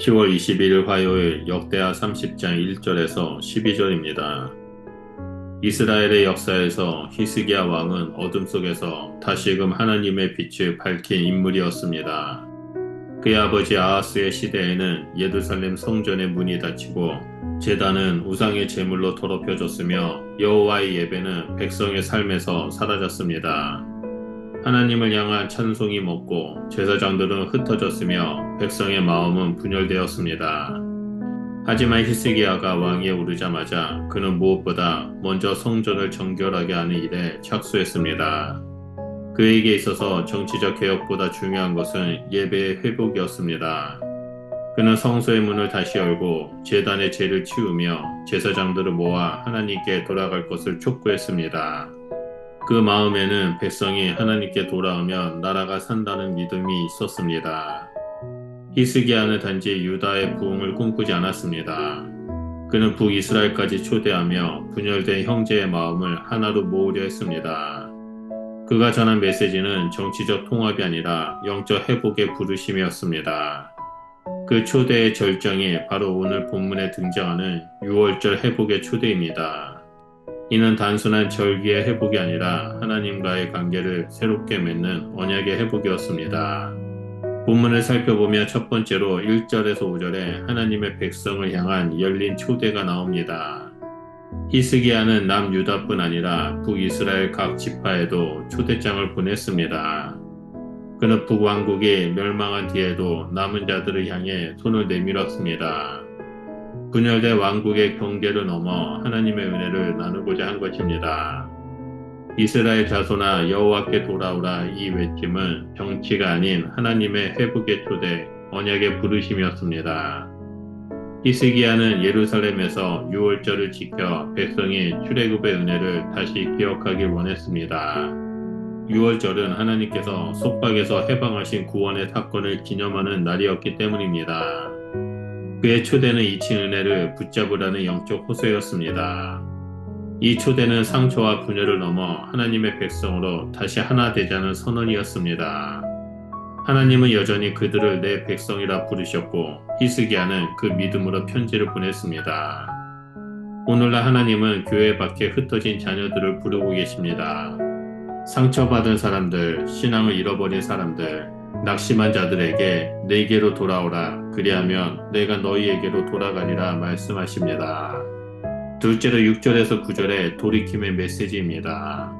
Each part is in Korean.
10월 21일 화요일 역대하 30장 1절에서 12절입니다. 이스라엘의 역사에서 히스기야 왕은 어둠 속에서 다시금 하나님의 빛을 밝힌 인물이었습니다. 그의 아버지 아하스의 시대에는 예루살렘 성전의 문이 닫히고 제단은 우상의 제물로 더럽혀졌으며 여호와의 예배는 백성의 삶에서 사라졌습니다. 하나님을 향한 찬송이 먹고 제사장들은 흩어졌으며 백성의 마음은 분열되었습니다. 하지만 히스기야가 왕위에 오르자마자 그는 무엇보다 먼저 성전을 정결하게 하는 일에 착수했습니다. 그에게 있어서 정치적 개혁보다 중요한 것은 예배의 회복이었습니다. 그는 성소의 문을 다시 열고 재단의 죄를 치우며 제사장들을 모아 하나님께 돌아갈 것을 촉구했습니다. 그 마음에는 백성이 하나님께 돌아오면 나라가 산다는 믿음이 있었습니다. 히스기야는 단지 유다의 부흥을 꿈꾸지 않았습니다. 그는 북이스라엘까지 초대하며 분열된 형제의 마음을 하나로 모으려 했습니다. 그가 전한 메시지는 정치적 통합이 아니라 영적 회복의 부르심이었습니다. 그 초대의 절정이 바로 오늘 본문에 등장하는 6월절 회복의 초대입니다. 이는 단순한 절기의 회복이 아니라 하나님과의 관계를 새롭게 맺는 언약의 회복이었습니다. 본문을 살펴보면 첫 번째로 1절에서 5절에 하나님의 백성을 향한 열린 초대가 나옵니다. 히스기야는 남유다뿐 아니라 북이스라엘 각 지파에도 초대장을 보냈습니다. 그는 북왕국이 멸망한 뒤에도 남은 자들을 향해 손을 내밀었습니다. 분열된 왕국의 경계를 넘어 하나님의 은혜를 나누고자 한 것입니다. 이스라엘 자손아 여호와께 돌아오라 이 외침은 정치가 아닌 하나님의 회복의 초대 언약의 부르심이었습니다. 히스기야는 예루살렘에서 6월절을 지켜 백성이 출애굽의 은혜를 다시 기억하길 원했습니다. 6월절은 하나님께서 속박에서 해방하신 구원의 사건을 기념하는 날이었기 때문입니다. 그의 초대는 이친 은혜를 붙잡으라는 영적 호소였습니다. 이 초대는 상처와 분열을 넘어 하나님의 백성으로 다시 하나 되자는 선언이었습니다. 하나님은 여전히 그들을 내 백성이라 부르셨고 히스기야는 그 믿음으로 편지를 보냈습니다. 오늘날 하나님은 교회 밖에 흩어진 자녀들을 부르고 계십니다. 상처받은 사람들, 신앙을 잃어버린 사람들, 낙심한 자들에게 내게로 돌아오라. 그리하면 내가 너희에게로 돌아가리라 말씀하십니다. 둘째로 6절에서 9절의 돌이킴의 메시지입니다.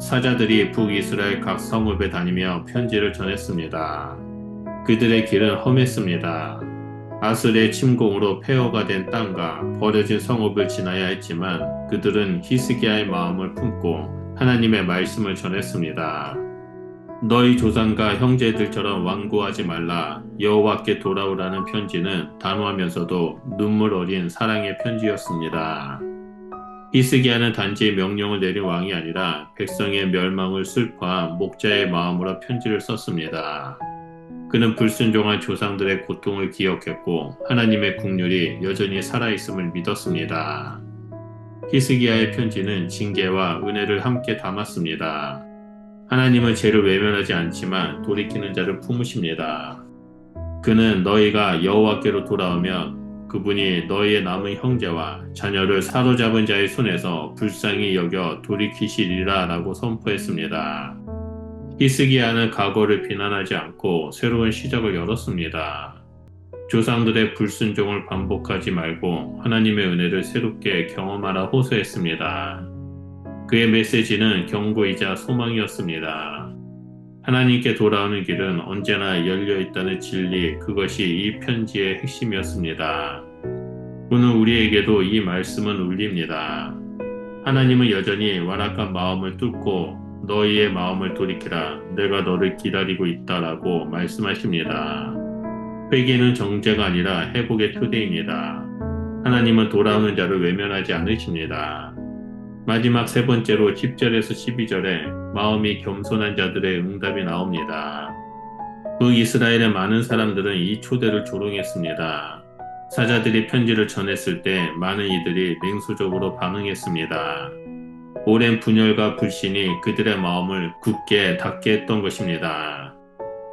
사자들이 북이스라엘 각 성읍에 다니며 편지를 전했습니다. 그들의 길은 험했습니다. 아슬의 침공으로 폐허가 된 땅과 버려진 성읍을 지나야 했지만 그들은 히스기야의 마음을 품고 하나님의 말씀을 전했습니다. 너희 조상과 형제들처럼 완고하지 말라 여호와께 돌아오라는 편지는 단호하면서도 눈물 어린 사랑의 편지였습니다. 히스기야는 단지 명령을 내린 왕이 아니라 백성의 멸망을 슬퍼한 목자의 마음으로 편지를 썼습니다. 그는 불순종한 조상들의 고통을 기억했고 하나님의 국률이 여전히 살아있음을 믿었습니다. 히스기야의 편지는 징계와 은혜를 함께 담았습니다. 하나님은 죄를 외면하지 않지만 돌이키는 자를 품으십니다. 그는 너희가 여호와께로 돌아오면 그분이 너희의 남은 형제와 자녀를 사로잡은 자의 손에서 불쌍히 여겨 돌이키시리라 라고 선포했습니다. 히스기야는 과거를 비난하지 않고 새로운 시작을 열었습니다. 조상들의 불순종을 반복하지 말고 하나님의 은혜를 새롭게 경험하라 호소했습니다. 그의 메시지는 경고이자 소망이었습니다. 하나님께 돌아오는 길은 언제나 열려 있다는 진리, 그것이 이 편지의 핵심이었습니다. 오늘 우리에게도 이 말씀은 울립니다. 하나님은 여전히 완악한 마음을 뚫고 너희의 마음을 돌이키라. 내가 너를 기다리고 있다라고 말씀하십니다. 회개는 정죄가 아니라 회복의 초대입니다. 하나님은 돌아오는 자를 외면하지 않으십니다. 마지막 세 번째로 10절에서 12절에 마음이 겸손한 자들의 응답이 나옵니다. 그 이스라엘의 많은 사람들은 이 초대를 조롱했습니다. 사자들이 편지를 전했을 때 많은 이들이 냉소적으로 반응했습니다. 오랜 분열과 불신이 그들의 마음을 굳게 닫게 했던 것입니다.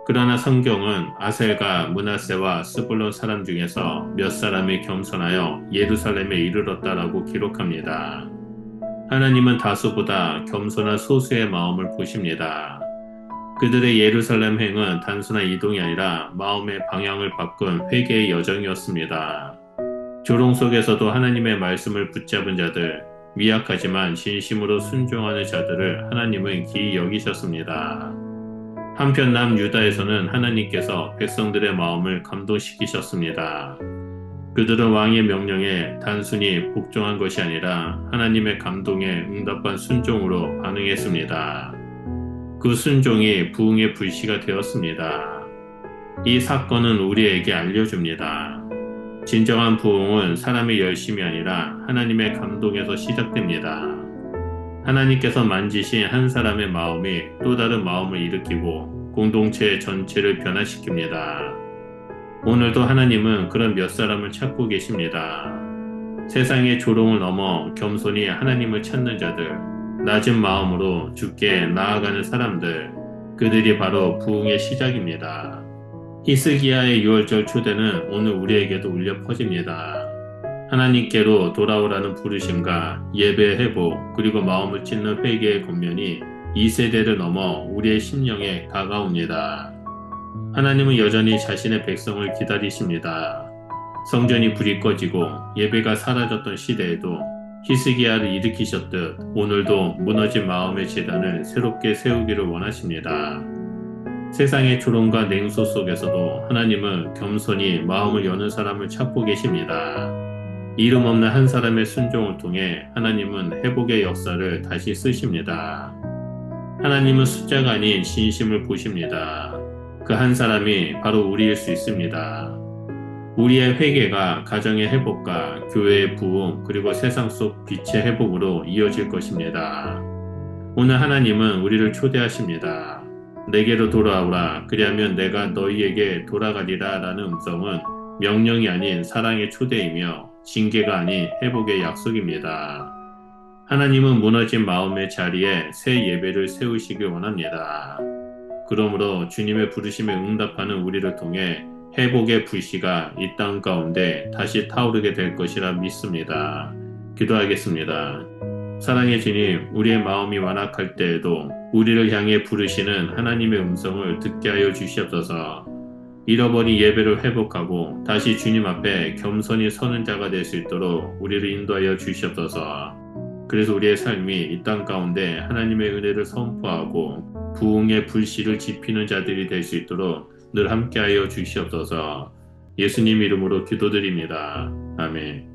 그러나 성경은 아셀과 문하세와 스불론 사람 중에서 몇 사람이 겸손하여 예루살렘에 이르렀다라고 기록합니다. 하나님은 다수보다 겸손한 소수의 마음을 보십니다. 그들의 예루살렘 행은 단순한 이동이 아니라 마음의 방향을 바꾼 회개의 여정이었습니다. 조롱 속에서도 하나님의 말씀을 붙잡은 자들, 미약하지만 진심으로 순종하는 자들을 하나님은 기이 여기셨습니다. 한편 남유다에서는 하나님께서 백성들의 마음을 감동시키셨습니다. 그들은 왕의 명령에 단순히 복종한 것이 아니라 하나님의 감동에 응답한 순종으로 반응했습니다. 그 순종이 부흥의 불씨가 되었습니다. 이 사건은 우리에게 알려줍니다. 진정한 부흥은 사람의 열심이 아니라 하나님의 감동에서 시작됩니다. 하나님께서 만지신 한 사람의 마음이 또 다른 마음을 일으키고 공동체 전체를 변화시킵니다. 오늘도 하나님은 그런 몇 사람을 찾고 계십니다. 세상의 조롱을 넘어 겸손히 하나님을 찾는 자들, 낮은 마음으로 죽게 나아가는 사람들, 그들이 바로 부흥의 시작입니다. 히스기야의 6월절 초대는 오늘 우리에게도 울려 퍼집니다. 하나님께로 돌아오라는 부르심과 예배 회복 그리고 마음을 찢는 회개의 권면이 이 세대를 넘어 우리의 심령에 다가옵니다. 하나님은 여전히 자신의 백성을 기다리십니다. 성전이 불이 꺼지고 예배가 사라졌던 시대에도 히스기야를 일으키셨듯 오늘도 무너진 마음의 재단을 새롭게 세우기를 원하십니다. 세상의 조롱과 냉소 속에서도 하나님은 겸손히 마음을 여는 사람을 찾고 계십니다. 이름 없는 한 사람의 순종을 통해 하나님은 회복의 역사를 다시 쓰십니다. 하나님은 숫자가 아닌 진심을 보십니다. 그 한 사람이 바로 우리일 수 있습니다. 우리의 회개가 가정의 회복과 교회의 부흥 그리고 세상 속 빛의 회복으로 이어질 것입니다. 오늘 하나님은 우리를 초대하십니다. 내게로 돌아오라. 그리하면 내가 너희에게 돌아가리라 라는 음성은 명령이 아닌 사랑의 초대이며 징계가 아닌 회복의 약속입니다. 하나님은 무너진 마음의 자리에 새 예배를 세우시길 원합니다. 그러므로 주님의 부르심에 응답하는 우리를 통해 회복의 불씨가 이 땅 가운데 다시 타오르게 될 것이라 믿습니다. 기도하겠습니다. 사랑의 주님, 우리의 마음이 완악할 때에도 우리를 향해 부르시는 하나님의 음성을 듣게 하여 주시옵소서. 잃어버린 예배를 회복하고 다시 주님 앞에 겸손히 서는 자가 될 수 있도록 우리를 인도하여 주시옵소서. 그래서 우리의 삶이 이 땅 가운데 하나님의 은혜를 선포하고 부흥의 불씨를 지피는 자들이 될 수 있도록 늘 함께하여 주시옵소서 예수님 이름으로 기도드립니다. 아멘.